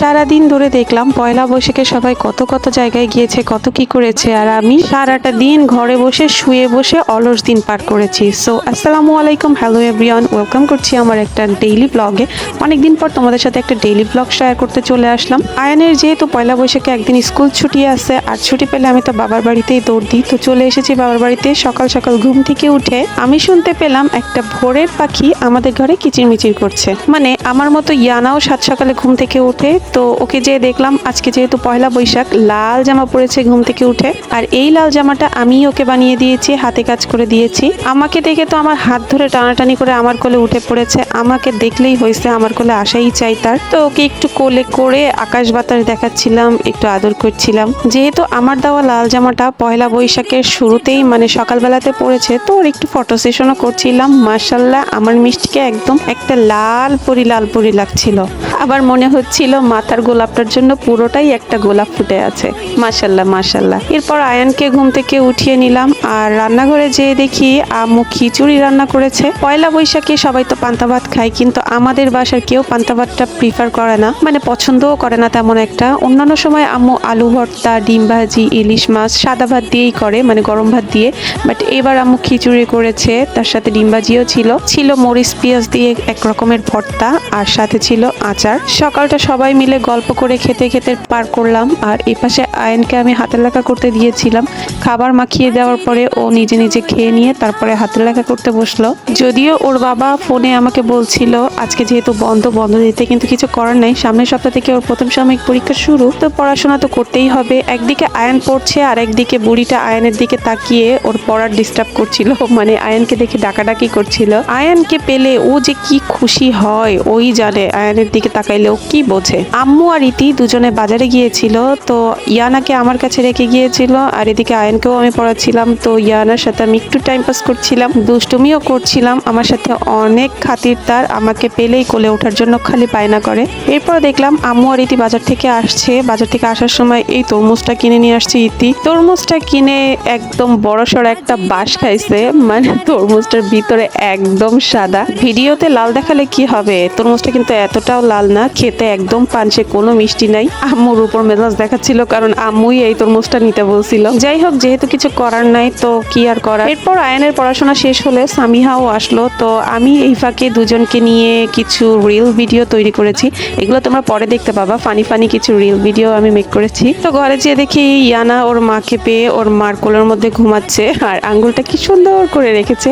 সারাদিন ধরে দেখলাম পয়লা বৈশাখে সবাই কত কত জায়গায় গিয়েছে, কত কি করেছে, আর আমি সারাটা দিন ঘরে বসে, শুয়ে বসে অলস দিন পার করেছি। সো আসসালামু আলাইকুম হ্যালো এভরিওয়ান ওয়েলকাম করছি আমার একটা ডেইলি ব্লগে অনেকদিন পর তোমাদের সাথে একটা ডেইলি ব্লগ শেয়ার করতে চলে আসলাম। আয়নের যেহেতু পয়লা বৈশাখে একদিন স্কুল ছুটি আছে, আর ছুটি পেলে আমি তো বাবার বাড়িতেই দৌড় দিই, তো চলে এসেছি বাবার বাড়িতে। সকাল সকাল ঘুম থেকে উঠে আমি শুনতে পেলাম একটা ভোরের পাখি আমাদের ঘরে কিচিরমিচির করছে। মানে আমার মতো ইয়ানাও সাত সকালে ঘুম থেকে উঠে তো ওকে যে দেখলাম, আজকে যেহেতু পয়লা বৈশাখ, লাল জামা পরেছে ঘুম থেকে উঠে। আর এই লাল জামাটা আমি ওকে বানিয়ে দিয়েছি, হাতে কাজ করে দিয়েছি। আমাকে দেখে তো আমার হাত ধরে টানাটানি করে আমার কোলে উঠে পড়েছে। আমাকে দেখলেই হয়েছে আমার কোলে আসাই চাই তার। তো ওকে একটু কোলে করে আকাশ বাতাস দেখাচ্ছিলাম, একটু আদর করছিলাম। যেহেতু আমার দেওয়া লাল জামাটা পয়লা বৈশাখের শুরুতেই মানে সকালবেলাতে পড়েছে তো ওর একটু ফটো সেশনও করছিলাম। মার্শাল্লাহ আমার মিষ্টিকে একদম একটা লাল পরি লাল পরি লাগছিল। আবার মনে হচ্ছিল মাথার গোলাপটার জন্য পুরোটাই একটা গোলাপ ফুটে আছে। মাশাল্লাহ মাশাল্লাহ। এরপর আয়ানকে ঘুম থেকে উঠিয়ে নিলাম আর রান্নাঘরে যেয়ে দেখি আম্মু খিচুড়ি রান্না করেছে। পয়লা বৈশাখে সবাই তো পান্তা ভাত খায়, কিন্তু আমাদের বাসার কেউ পান্তা ভাতটা প্রিফার করে না মানে পছন্দও করে না তেমন একটা। অন্যান্য সময় আম্মু আলু ভর্তা, ডিম ভাজি, ইলিশ মাছ, সাদা ভাত দিয়েই করে মানে গরম ভাত দিয়ে। বাট এবার আম্মু খিচুড়ি করেছে, তার সাথে ডিম ভাজিও ছিল। ছিল মরিচ, পেঁয়াজ দিয়ে এক রকমের ভর্তা, আর সাথে ছিল আচার। সকালটা সবাই মিলে গল্প করে খেতে খেতে পার করলাম। আর এই পাশে আয়নকে আমি হাতের লেখা করতে দিয়েছিলাম। খাবার মাখিয়ে দেওয়ার পরে ও নিজে নিজে খেয়ে নিয়ে তারপরে হাতের লেখা করতে বসল। যদিও ওর বাবা ফোনে আমাকে বলছিল, আজকে যেহেতু বন্ধ বন্ধ দিতে কিন্তু কিছু করার নাই। সামনের সপ্তাহ থেকে ওর প্রথম সাময়িক পরীক্ষা শুরু। তো পড়াশোনা তো করতেই হবে। একদিকে আয়ন পড়ছে, আর একদিকে বুড়িটা আয়নের দিকে তাকিয়ে ওর পড়ার ডিস্টার্ব করছিল। মানে আয়নকে দেখে ডাকাডাকি করছিল। আয়নকে পেলে ও যে কি খুশি হয়, ওই জানে। আয়নের দিকে তাকাইলে ও কি বোঝে? আম্মু আর ইতি দুজনে বাজারে গিয়েছিল, তো ইয়ানাকে আমার কাছে রেখে গিয়েছিল, আর এদিকে আয়নকেও আমি পড়াচ্ছিলাম, তো ইয়ানার সাথে আমি একটু টাইম পাস করছিলাম, দুষ্টুমিও করছিলাম, আমার সাথে অনেক খাতির তার, আমাকে পেলেই কোলে ওঠার জন্য খালি পায়না করে। এরপর দেখলাম আম্মু আর ইতি বাজার থেকে আসছে, বাজার থেকে আসার সময় এই তরমুজটা কিনে নিয়ে আসছে ইতি। তরমুজটা কিনে একদম বড়সড় একটা বাঁশ খাইছে মানে তরমুজটার ভিতরে একদম সাদা। ভিডিওতে লাল দেখালে কি হবে? তরমুজটা কিন্তু এতটাও লাল না, খেতে একদম পানসে কোনো মিষ্টি নাই। আম্মুর উপর মেজাজ দেখাচ্ছিল, কারণ আম্মুই এই তরমুজটা নিতে বলছিল। যাই হোক, যেহেতু কিছু করার নাই, তো কি আর করার? এরপর আয়নের পড়াশোনা শেষ হলে সামিহাও আসলো। তো আমি এই ফাঁকে দুজনকে নিয়ে কিছু রিল ভিডিও তৈরি করেছি। এগুলো তোমরা পরে দেখতে পাবা। ফানি ফানি কিছু রিল ভিডিও আমি মেক করেছি। তো ঘরে যেয়ে দেখি ইয়ানা ওর মাকে পেয়ে ওর মার কোলের মধ্যে ঘুমাচ্ছে। আর আঙ্গুলটা কি সুন্দর করে রেখেছে।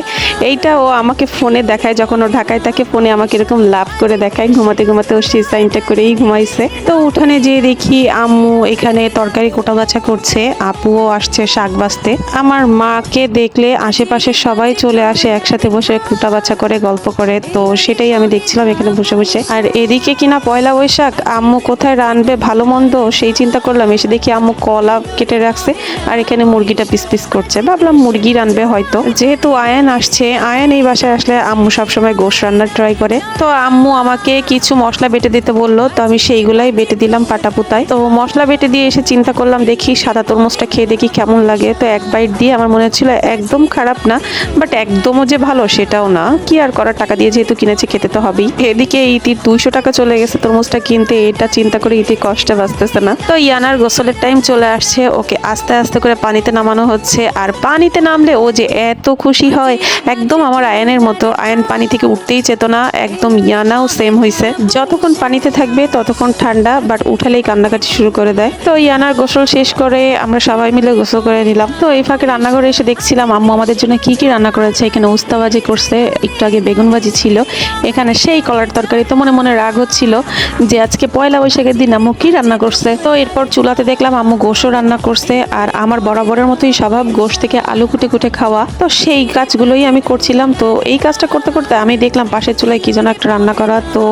এইটা ও আমাকে ফোনে দেখায়। যখন ও ঢাকায় থাকে ফোনে আমাকে এরকম লাভ করে দেখায়। ঘুমাতে ঘুমাতে ও সেই সাইনটা করেই ঘুমাইছে। তো উঠানে যেয়ে দেখি আম্মু এখানে তরকারি কোটা বাছা করছে, আপুও আসছে শাক বাছতে। আমার মাকে দেখলে আশেপাশে সবাই চলে আসে, একসাথে বসে কুটা বাছা করে, গল্প করে। তো সেটাই আমি দেখছিলাম এখানে বসে বসে। আর এদিকে কিনা পয়লা বৈশাখ, আম্মু কোথায় রানবে ভালো মন্দ সেই চিন্তা করলাম। এসে দেখি আম্মু কলা কেটে রাখছে আর এখানে মুরগিটা পিস পিস করছে। ভাবলাম মুরগি রানবে হয়তো। যেহেতু আয়ান আসছে, আয়ান এই বাসায় আসলে আম্মু সবসময় গোশ রান্নার ট্রাই করে। তো আম্মু আমাকে কিছু মশলা বেটে দিতে বলল। তো আমি সেইগুলাই বেটে দিলাম পাটা পুতায় তো মশলা বেটে দিয়ে এসে চিন্তা করলাম, দেখি সাদা তরমুজটা খেয়ে দেখি কেমন লাগে। তো এক বাইট দিয়ে আমার মনে হচ্ছিল একদম খারাপ না বাট একদমও যে ভালো সেটাও না। কি আর করার টাকা দিয়ে যেহেতু কিনেছি, খেতে তো হবেই। এদিকে ইতির দুইশো টাকা চলে গেছে তরমুজটা কিনতে, এটা চিন্তা করে ইতি কষ্টে বাঁচতেছে না। তো ইয়ানার গোসলের টাইম চলে আসছে, ওকে আস্তে আস্তে করে পানিতে নামানো হচ্ছে। আর পানিতে নামলে ও যে এত খুশি হয়, একদম আমার আয়নের মতো। আয়ন পানি থেকে উঠতেই চেত না, একদম ইয়ানাও সেম হয়েছে যতক্ষণ পানিতে থাকবে ততক্ষণ ঠান্ডা বাট উঠালেই কান্নাকাটি শুরু করে দেয়। তো ইয়ানার গোসল শেষ করে আমরা সবাই মিলে গোসল করে নিলাম। তো এই ফাঁকে রান্নাঘরে এসে দেখছিলাম আম্মু আমাদের জন্য কি কি রান্না করেছে। এখানে উস্তাবাজি করছে, একটু আগে বেগুন ভাজি ছিল। এখানে সেই কলার তরকারি। তো মনে মনে রাগ হচ্ছিল যে আজকে পয়লা বৈশাখের দিন আম্মু কি রান্না করছে। তো এরপর চুলাতে দেখলাম আম্মু গোশও রান্না করছে, আর আমার বরাবরের মতোই স্বভাব গোশ থেকে আলু কুটে কুটে খাওয়া। তো সেই কাজগুলোই আমি করছিলাম। তো এই কাজটা করতে করতে আমি দেখলাম পাশের চুলায় কি যেন একটা রান্না করা। তো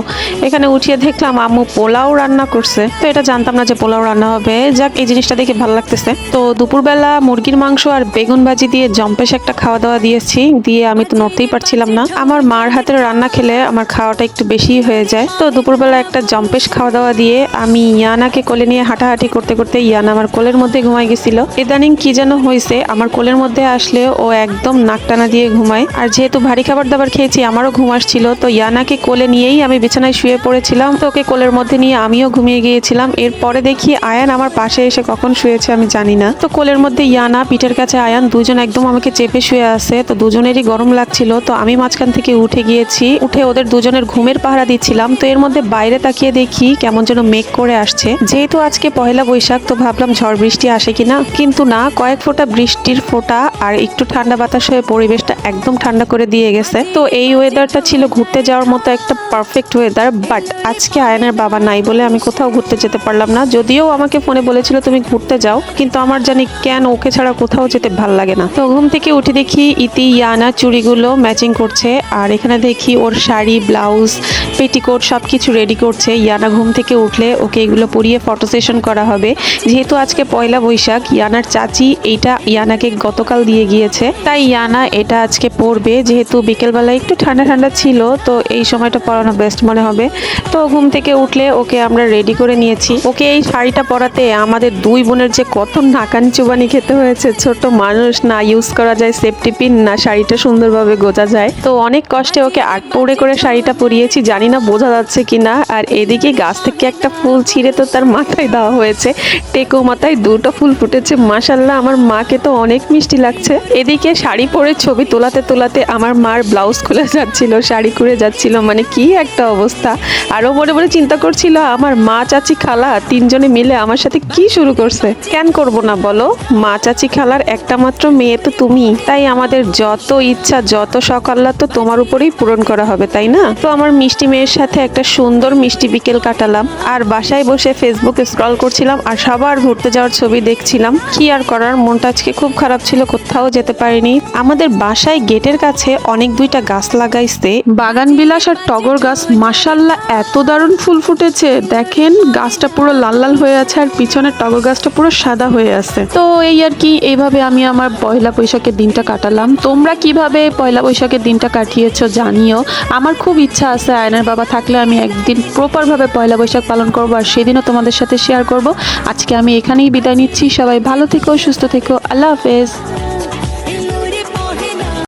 এখানে উঠিয়ে দেখলাম আম্মু পোলাও রান্না করছে। তো এটা জানতাম না যে পোলাও রান্না হবে। যাক, এই জিনিসটা দেখে ভালো লাগতেছে। তো দুপুরবেলা মুরগির মাংস আর বেগুন ভাজি দিয়ে জম্পেশ একটা খাওয়া দাওয়া দিয়েছি। দিয়ে আমি তো নড়তেই পারছিলাম না। আমার মার হাতের রান্না খেলে আমার খাওয়াটা একটু বেশি হয়ে যায়। তো দুপুরবেলা একটা জম্পেশ খাওয়া দাওয়া দিয়ে আমি ইয়ানাকে কোলে নিয়ে হাঁটাহাঁটি করতে করতে ইয়ানা আমার কোলের মধ্যে ঘুমাই গেছিল। ইদানিং কি যেন হয়েছে আমার কোলের মধ্যে আসলে ও একদম নাক টানা দিয়ে ঘুমায়। আর যেহেতু ভারী খাবার দাবার খেয়েছি, আমারও ঘুম আসছিল। তো ইয়ানাকে কোলে নিয়েই আমি বিছানায় শুয়ে পড়েছিলাম। তো ওকে কোলের মধ্যে নিয়ে আমিও ঘুমিয়ে গিয়েছিলাম। এরপরে দেখি আয়ান আমার পাশে এসে কখন শুয়েছে আমি জানি না। তো কোলের মধ্যে ইয়ানা, পিঠের কাছে আয়ান দুজন একদম আমাকে চেপে শুয়ে আছে। তো দুজনেরই গরম লাগছিল। তো আমি মাঝখান থেকে উঠে গিয়েছি। উঠে ওদের দুজনের ঘুমের পাহারা দিচ্ছিলাম। তো এর মধ্যে বাইরে তাকিয়ে দেখি কেমন যেন মেঘ করে আসছে। যেহেতু আজকে পয়লা বৈশাখ, তো ভাবলাম ঝড় বৃষ্টি আসে কিনা। কিন্তু না, কয়েক ফোঁটা বৃষ্টির ফোঁটা আর একটু ঠান্ডা বাতাস হয়ে পরিবেশটা একদম ঠান্ডা করে দিয়ে গেছে। তো এই ওয়েদারটা ছিল ঘুরতে যাওয়ার মতো একটা পারফেক্ট ওয়েদার বাট আজকে আয়নের বাবা নাই বলে আমি কোথাও ঘুরতে যেতে পারলাম না। যদিও আমাকে ফোনে বলেছিল, তুমি ঘুরতে যাও। কিন্তু আমার জানি কেন ওকে ছাড়া কোথাও যেতে ভালো লাগে না। তো ঘুম থেকে উঠে দেখি ইতি, ইয়ানা, চুড়িগুলো ম্যাচিং করছে। আর এখানে দেখি ওর শাড়ি, ব্লাউজ, পেটিকোট সব কিছু রেডি করছে। ইয়ানা ঘুম থেকে উঠলে ওকে এগুলো পরিয়ে ফটো সেশন করা হবে। যেহেতু আজকে পয়লা বৈশাখ, ইয়ানার চাচি এইটা ইয়ানাকে গতকাল দিয়ে গিয়েছে। তাই ইয়ানা এটা আজকে পরবে। যেহেতু বিকেলবেলা একটু ঠান্ডা ঠান্ডা ছিল, তো এই সময়টা পরানো বেস্ট মনে হবে। তো ঘুম থেকে উঠলে ওকে আমরা রেডি করে নিয়েছি। ওকে এই শাড়িটা পরাতে আমাদের দুই বোনের যে কত নাকান চুবানি খেতে হয়েছে ছোট মানুষ না ইউজ করা যায় সেফটি পিন না শাড়িটা সুন্দরভাবে গোজা যায়। তো অনেক কষ্টে ওকে আট পৌড়ে করে শাড়িটা পরিয়েছি, জানি না বোঝা যাচ্ছে কিনা। আর এদিকে গাছ থেকে একটা ফুল ছিঁড়ে তো তার মাথায় দেওয়া হয়েছে। টেকো মাথায় দুটো ফুল ফুটেছে। মাসাল্লাহ আমার মাকে তো অনেক মিষ্টি লাগছে। এদিকে শাড়ি পরে ছবি তোলাতে তোলাতে আমার মার ব্লাউজ খুলে যাচ্ছিল, শাড়ি খুলে যাচ্ছিল। মানে কি একটা অবস্থা। আরও মনে মনে চিন্তা করছিল আমার মা, চাচি, খালা তিনজনে মিলে আমার সাথে কি শুরু করছে? কেন করব না বলো? মা, চাচি, খালার একটা মাত্র মেয়ে তো তুমি। তাই আমাদের যত ইচ্ছা, যত সকাল্লা তো তোমার উপরেই পূরণ করা হবে, তাই না? তো আমার মিষ্টি মেয়ের সাথে একটা সুন্দর মিষ্টি বিকেল কাটালাম। আর বাসায় বসে ফেসবুকে স্ক্রল করছিলাম আর সবার ঘুরতে যাওয়ার ছবি দেখছিলাম। কি আর করার? মনটা আজকে খুব খারাপ ছিল, কোথাও যেতে পারিনি। আমাদের বাসায় গেটের কাছে অনেক দুইটা গাছ লাগাইছে। বাগান বিলাস আর টগর গাছ মাসাল্লাহ এত দারুণ ফুল ফুটেছে দেখেন, গাছটা পুরো লাল লাল হয়ে আছে আর পিছনের টগর গাছটা পুরো সাদা হয়ে আছে। তো এই আর কি, এইভাবে আমি আমার পয়লা বৈশাখের দিনটা কাটালাম। তোমরা কীভাবে পয়লা বৈশাখের দিনটা কাটিয়েছো জানিও। আমার খুব ইচ্ছা আছে আয়নার বাবা থাকলে আমি একদিন প্রপারভাবে পয়লা বৈশাখ পালন করব আর সেদিনও তোমাদের সাথে শেয়ার করব। আজকে আমি এখানেই বিদায় নিচ্ছি। সবাই ভালো থেকো, সুস্থ থেকো। আল্লাহ হাফেজ।